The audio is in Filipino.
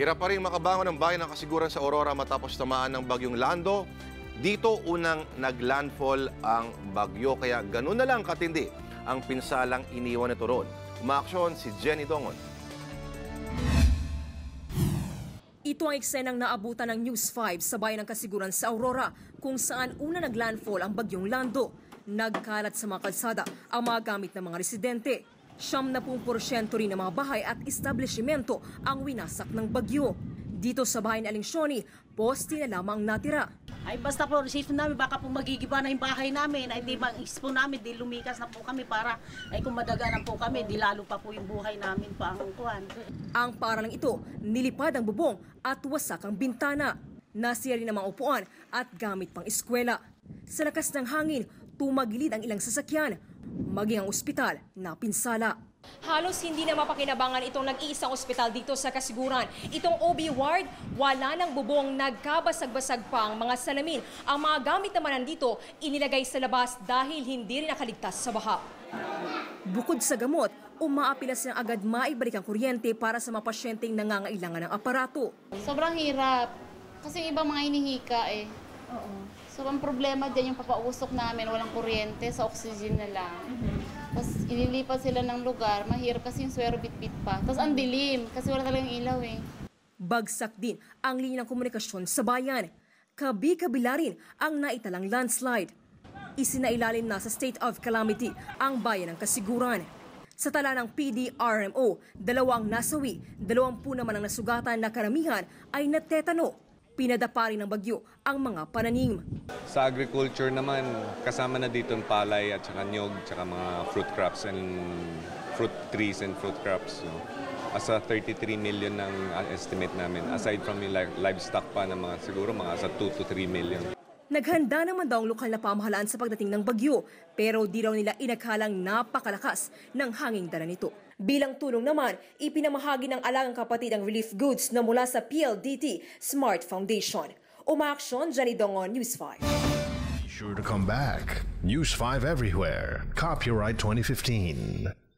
Hirap pa rin makabangon ng bayan ng kasiguran sa Aurora matapos tamaan ng bagyong Lando. Dito unang naglandfall ang bagyo kaya ganun na lang katindi ang pinsalang iniwan nito roon. Umaaksyon si Jenny Dongon. Ito ang eksenang naabutan ng News 5 sa bayan ng Kasiguran sa Aurora kung saan una naglandfall ang bagyong Lando. Nagkalat sa mga kalsada ang mga gamit ng mga residente. Siyam na porsyento rin ng mga bahay at establishmento ang winasak ng bagyo. Dito sa bahay ni Aling Shoni, poste na lamang natira. Ay basta po, safe namin, baka po magigiba na yung bahay namin, ay di mag-ispo namin, di lumikas na po kami para, ay kung madaganan po kami, di lalo pa po yung buhay namin pa ang kuhan. Ang paralang ito, nilipad ang bubong at wasak ang bintana. Nasira rin ang mga upuan at gamit pang eskwela. Sa lakas ng hangin, tumagilid ang ilang sasakyan, maging ang ospital na pinsala. Halos hindi na mapakinabangan itong nag-iisang ospital dito sa Kasiguran. Itong OB ward, wala ng bubong, nagkabasag-basag pa ang mga salamin. Ang mga gamit naman nandito, inilagay sa labas dahil hindi rin nakaligtas sa baha. Bukod sa gamot, umaapila silang agad maibalik ang kuryente para sa mga pasyenteng nangangailangan ng aparato. Sobrang hirap. Kasi ibang mga hinihika eh. So, ang problema dyan yung papausok namin, walang kuryente, sa oxygen na lang. Tapos, ililipat sila ng lugar, mahirap kasi yung swero bit-bit pa. Tapos, ang dilim, kasi wala talagang ilaw eh. Bagsak din ang linya ng komunikasyon sa bayan. Kabi-kabila rin ang naitalang landslide. Isinailalim na sa state of calamity ang bayan ng Kasiguran. Sa tala ng PDRMO, dalawang nasawi, dalawampu naman ang nasugatan na karamihan ay natetano. Pinadapa rin ng bagyo ang mga pananim. Sa agriculture naman, kasama na dito ang palay at saka nyog, saka mga fruit crops and fruit trees and fruit crops. No? Asa 33 million ang ang estimate namin. Aside from yung li- livestock pa na mga siguro mga asa 2 to 3 million. Naghanda naman daw ang lokal na pamahalaan sa pagdating ng bagyo, pero di raw nila inakhalang napakalakas ng hanging dala nito. Bilang tulong naman, ipinamahagi ng alagang kapatid ang relief goods na mula sa PLDT Smart Foundation. Umaaksyon, Johnny Dongon, News 5. Sure to come back. News 5 everywhere. Copyright 2015.